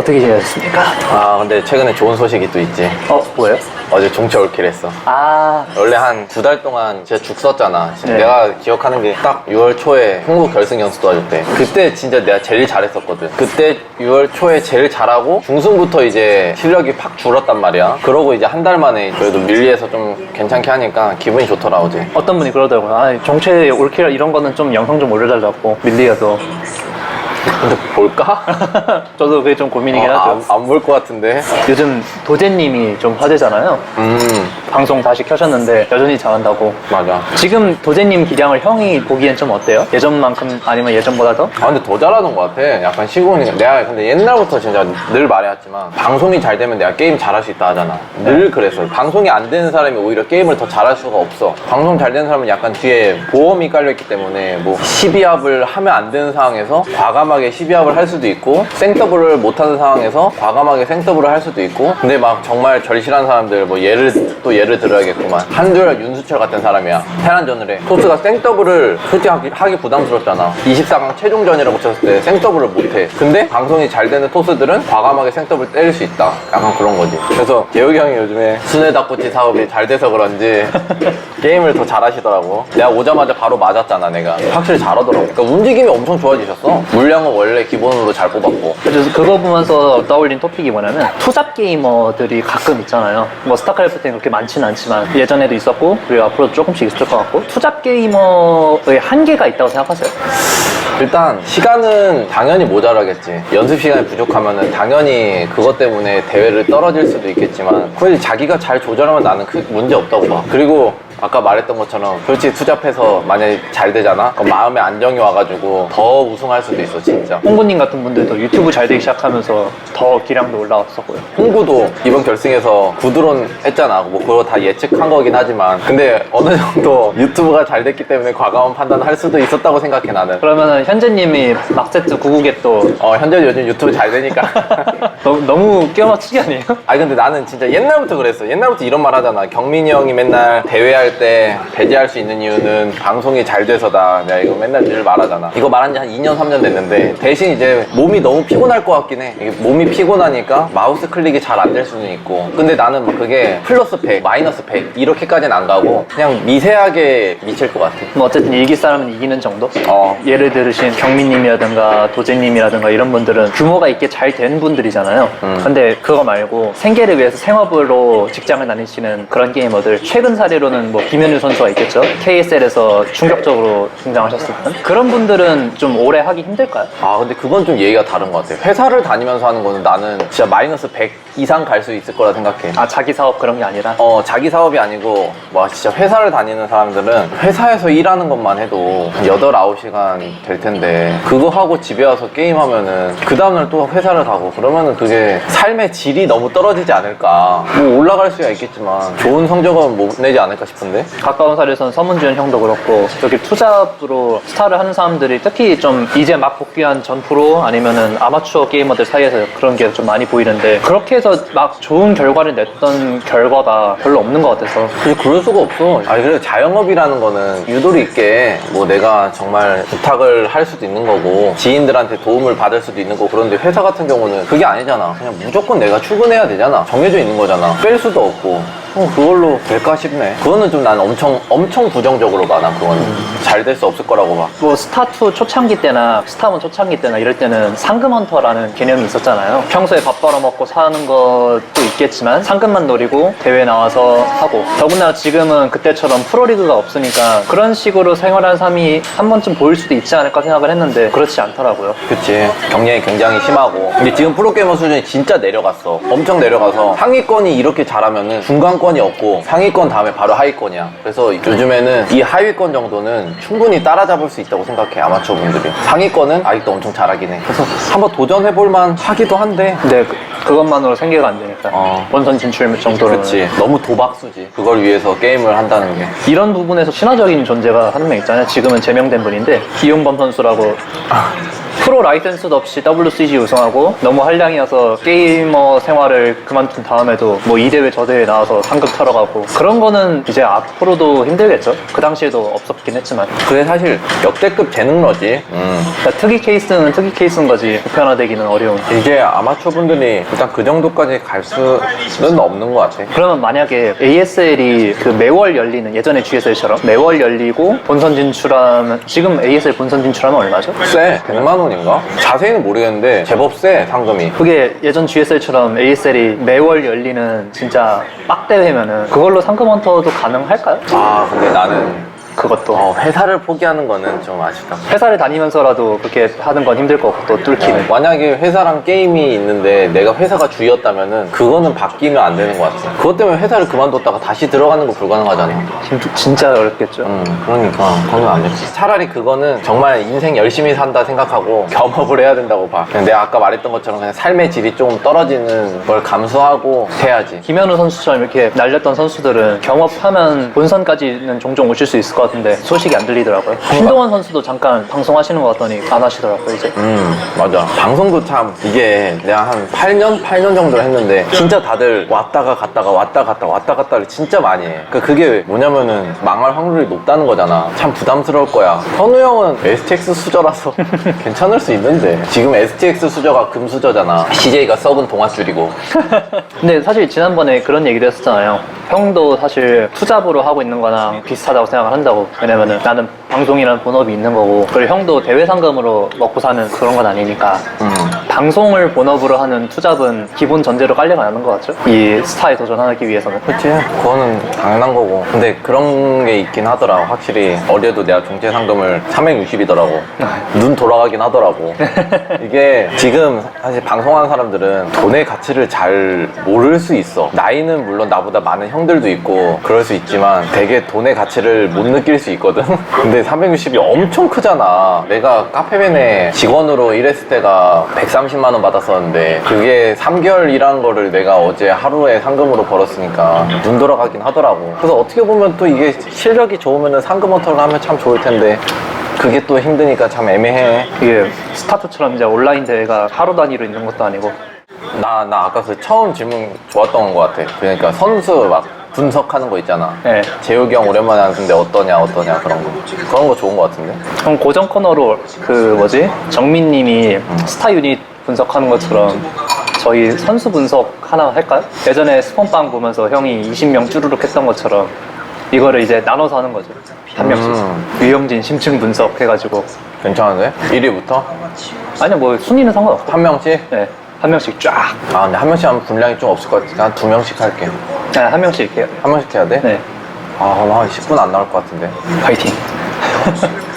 어떻게 지내셨습니까? 아 근데 최근에 좋은 소식이 또 있지 어, 뭐예요? 어제 종체 올킬 했어 아, 원래 한 두 달 동안 진짜 죽 썼잖아 진짜 네. 내가 기억하는 게 딱 6월 초에 한국 결승 연습 도와줄 때 그때 진짜 내가 제일 잘했었거든 그때 6월 초에 제일 잘하고 중순부터 이제 실력이 팍 줄었단 말이야 그러고 이제 한 달 만에 그래도 밀리에서 좀 괜찮게 하니까 기분이 좋더라 어제 어떤 분이 그러더라고요. 아, 정체 올킬 이런 거는 좀 영상 좀 올려달라고. 밀리어도. 근데 볼까? 저도 그게 좀 고민이긴 하죠. 안 볼 것 같은데 요즘 도제님이 좀 화제잖아요. 음 방송 다시 켜셨는데 여전히 잘한다고. 맞아 지금 도제님 기량을 형이 보기엔 좀 어때요? 예전만큼 아니면 예전보다 더? 아 근데 더 잘하는 것 같아 약간 시구니까 내가 근데 옛날부터 진짜 늘 말해왔지만 방송이 잘 되면 내가 게임 잘할 수 있다 하잖아 늘 그랬어 방송이 안 되는 사람이 오히려 게임을 더 잘할 수가 없어 방송 잘 되는 사람은 약간 뒤에 보험이 깔려 있기 때문에 뭐 12합을 하면 안 되는 상황에서 과감 하게 12합을 할 수도 있고 생더블을 못하는 상황에서 과감하게 생더블을 할 수도 있고 근데 막 정말 절실한 사람들 뭐 예를 또 예를 들어야겠구만. 한두열 윤수철 같은 사람이야. 테란전을 해. 토스가 생더블을 솔직히 하기, 하기 부담스럽잖아. 24강 최종전이라고 쳤을 때 생더블을 못해. 근데 방송이 잘 되는 토스들은 과감하게 생더블 때릴 수 있다. 약간 그런 거지. 그래서 재욱이 형이 요즘에 순회 닭꼬치 사업이 잘 돼서 그런지 게임을 더 잘하시더라고. 내가 오자마자 바로 맞았잖아 내가. 확실히 잘하더라고. 그러니까 움직임이 엄청 좋아지셨어. 물량 은 원래 기본으로 잘 뽑았고 그래서 그거 보면서 떠올린 토픽이 뭐냐면 투잡 게이머들이 가끔 있잖아요. 뭐 스타크래프트는 그렇게 많지는 않지만 예전에도 있었고 그리고 앞으로 조금씩 있을 것 같고 투잡 게이머의 한계가 있다고 생각하세요? 일단 시간은 당연히 모자라겠지 연습 시간이 부족하면은 당연히 그것 때문에 대회를 떨어질 수도 있겠지만 그걸 자기가 잘 조절하면 나는 크 문제 없다고 봐 그리고 아까 말했던 것처럼 솔직히 투잡해서 만약에 잘 되잖아 그럼 마음에 안정이 와가지고 더 우승할 수도 있어 진짜 홍구님 같은 분들도 유튜브 잘 되기 시작하면서 더 기량도 올라왔었고요. 홍구도 이번 결승에서 구드론 했잖아. 뭐 그거 다 예측한 거긴 하지만 근데 어느 정도 유튜브가 잘 됐기 때문에 과감한 판단을 할 수도 있었다고 생각해 나는. 그러면은 현재님이 막세트 99개 또 어 현재 요즘 유튜브 잘 되니까. 너무, 너무 끼워 맞추기 아니에요? 아니 근데 나는 진짜 옛날부터 그랬어. 옛날부터 이런 말 하잖아. 경민이 형이 맨날 대회할 때 배제할 수 있는 이유는 방송이 잘 돼서다. 내가 이거 맨날 늘 말하잖아. 이거 말한 지 한 2년 3년 됐는데 대신 이제 몸이 너무 피곤할 것 같긴 해. 이게 몸이 피곤하니까 마우스 클릭이 잘 안 될 수는 있고. 근데 나는 막 그게 플러스 100, 마이너스 100 이렇게까지는 안 가고 그냥 미세하게 미칠 것 같아. 뭐 어쨌든 이길 사람은 이기는 정도? 어. 예를 들으신 경민님이라든가 도재님이라든가 이런 분들은 규모가 있게 잘 된 분들이잖아요. 음. 근데 그거 말고 생계를 위해서 생업으로 직장을 다니시는 그런 게이머들 최근 사례로는 뭐 김현우 선수가 있겠죠. KSL에서 충격적으로 등장하셨을 때 그런 분들은 좀 오래 하기 힘들까요? 아 근데 그건 좀 얘기가 다른 것 같아. 회사를 다니면서 하는 거는 나는 진짜 마이너스 100 이상 갈 수 있을 거라 생각해. 아 자기 사업 그런 게 아니라 어, 자기 사업이 아니고, 뭐, 진짜 회사를 다니는 사람들은 회사에서 일하는 것만 해도 한 8, 9시간 될 텐데, 그거 하고 집에 와서 게임하면은, 그 다음날 또 회사를 가고, 그러면은 그게 삶의 질이 너무 떨어지지 않을까. 뭐, 올라갈 수야 있겠지만, 좋은 성적은 못 내지 않을까 싶은데? 가까운 사례에서는 서문지현 형도 그렇고 저기 투잡으로 스타를 하는 사람들이 특히 좀 이제 막 복귀한 전 프로 아니면은 아마추어 게이머들 사이에서 그런 게 좀 많이 보이는데 그렇게 해서 막 좋은 결과를 냈던 결과가 별로 없는 것 같아서 근데 그럴 수가 없어. 아니, 그래, 자영업이라는 거는 유도리 있게, 뭐, 내가 정말 부탁을 할 수도 있는 거고, 지인들한테 도움을 받을 수도 있는 거고, 그런데 회사 같은 경우는 그게 아니잖아. 그냥 무조건 내가 출근해야 되잖아. 정해져 있는 거잖아. 뺄 수도 없고. 어, 그걸로 될까 싶네. 그거는 좀 난 엄청, 엄청 부정적으로 봐, 난 그거는. 잘 될 수 없을 거라고 봐. 뭐 스타2 초창기 때나 스타원 초창기 때나 이럴 때는 상금 헌터라는 개념이 있었잖아요 평소에 밥 벌어먹고 사는 것도 있겠지만 상금만 노리고 대회 나와서 하고 더구나 지금은 그때처럼 프로리그가 없으니까 그런 식으로 생활하는 사람이 한 번쯤 보일 수도 있지 않을까 생각을 했는데 그렇지 않더라고요 그치. 경쟁이 굉장히 심하고. 근데 지금 프로게이머 수준이 진짜 내려갔어. 엄청 내려가서 상위권이 이렇게 잘하면은 중간 권이 없고 상위권 다음에 바로 하위권이야. 그래서 요즘에는 이 하위권 정도는 충분히 따라잡을 수 있다고 생각해, 아마추어 분들이. 상위권은 아직도 엄청 잘하긴 해. 그래서 한번 도전해볼만 하기도 한데. 근데 그, 그것만으로 생계가 안 되니까 어. 본선 진출 정도로는 그렇지. 너무 도박수지. 그걸 위해서 게임을 한다는 게. 이런 부분에서 신화적인 존재가 한 명 있잖아요 지금은 제명된 분인데 기용범 선수라고 프로 라이센스도 없이 WCG 우승하고 너무 한량이어서 게이머 생활을 그만둔 다음에도 뭐 이 대회 저 대회 나와서 상급 타러 가고 그런 거는 이제 앞으로도 힘들겠죠. 그 당시에도 없었긴 했지만 그게 사실 역대급 재능러지. 음. 그러니까 특이 케이스는 특이 케이스인 거지 보편화되기는 어려운. 이제 아마추어 분들이 일단 그 정도까지 갈 수는 없는 것 같아. 그러면 만약에 ASL이 그 매월 열리는 예전에 GSL처럼 매월 열리고 본선 진출하면 지금 ASL 본선 진출하면 얼마죠? 세. 100만 원 인가? 자세히는 모르겠는데 제법 세 상금이. 그게 예전 GSL처럼 ASL이 매월 열리는 진짜 빡대회면은 그걸로 상금 헌터도 가능할까요? 아 근데 나는 그것도 어, 회사를 포기하는 거는 좀 아쉽다. 회사를 다니면서라도 그렇게 하는 건 힘들 것 같고 또 뚫기는 만약에 회사랑 게임이 있는데 내가 회사가 주였다면은 그거는 바뀌면 안 되는 것 같아. 그것 때문에 회사를 그만뒀다가 다시 들어가는 거 불가능하잖아. 힘- 진짜 어렵겠죠. 음, 그러니까 그건 안 됐지. 차라리 그거는 정말 인생 열심히 산다 생각하고 겸업을 해야 된다고 봐. 그냥 내가 아까 말했던 것처럼 그냥 삶의 질이 조금 떨어지는 걸 감수하고 해야지. 김현우 선수처럼 이렇게 날렸던 선수들은 경업하면 본선까지는 종종 오실 수 있을 것 같은데 소식이 안 들리더라고요. 신동원 선수도 잠깐 방송하시는 것 같더니 안 하시더라고요 이제. 음, 맞아. 방송도 참, 이게 내가 한 8년? 8년 정도 했는데, 진짜 다들 왔다가 갔다가 왔다 갔다 왔다 갔다를 진짜 많이 해. 그 그게 뭐냐면은 망할 확률이 높다는 거잖아. 참 부담스러울 거야. 현우 형은 STX 수저라서 괜찮을 수 있는데. 지금 STX 수저가 금수저잖아. CJ가 썩은 동아줄이고. 근데 사실 지난번에 그런 얘기도 했었잖아요. 형도 사실 투잡으로 하고 있는 거랑 비슷하다고 생각을 한다고. 왜냐면은 나는 방송이라는 본업이 있는 거고, 그리고 형도 대회 상금으로 먹고 사는 그런 건 아니니까. 음. 방송을 본업으로 하는 투잡은 기본 전제로 깔려가 나는 것 같죠? 이 스타에 도전하기 위해서는. 그치. 그거는 당연한 거고. 근데 그런 게 있긴 하더라 확실히. 어제도 내가 종체 상금을 360이더라고. 눈 돌아가긴 하더라고. 이게 지금 사실 방송하는 사람들은 돈의 가치를 잘 모를 수 있어. 나이는 물론 나보다 많은 형들도 있고 그럴 수 있지만 되게 돈의 가치를 못 느낄 수 있거든. 근데 360이 엄청 크잖아. 내가 카페맨에 직원으로 일했을 때가 130만 원 받았었는데 그게 3개월 일한 거를 내가 어제 하루에 상금으로 벌었으니까 눈 돌아가긴 하더라고. 그래서 어떻게 보면 또 이게 실력이 좋으면 상금 헌터를 하면 참 좋을 텐데 그게 또 힘드니까 참 애매해. 이게 스타트처럼 이제 온라인 대회가 하루 단위로 있는 것도 아니고. 나, 나 아까 그 처음 질문 좋았던 것 같아. 그러니까 선수 막 분석하는 거 있잖아. 네. 재욱이 형 오랜만에 하는데 어떠냐 어떠냐 그런 거. 그런 거 좋은 것 같은데? 그럼 고정 코너로 그 뭐지? 정민님이 스타 유닛 분석하는 것처럼 저희 선수 분석 하나 할까요? 예전에 스폰빵 보면서 형이 20명 쭈르륵 했던 것처럼 이거를 이제 나눠서 하는 거죠 한 명씩 음. 유영진 심층 분석 해가지고 괜찮은데? 1위부터? 아니요 뭐 순위는 상관없고 한 명씩? 네, 한 명씩 쫙 아 근데 한 명씩 하면 분량이 좀 없을 것 같으니까 한두 명씩 할게 네, 한 명씩 이렇게 한 명씩 해야 돼? 네 아, 그럼 한 10분 안 나올 것 같은데. 파이팅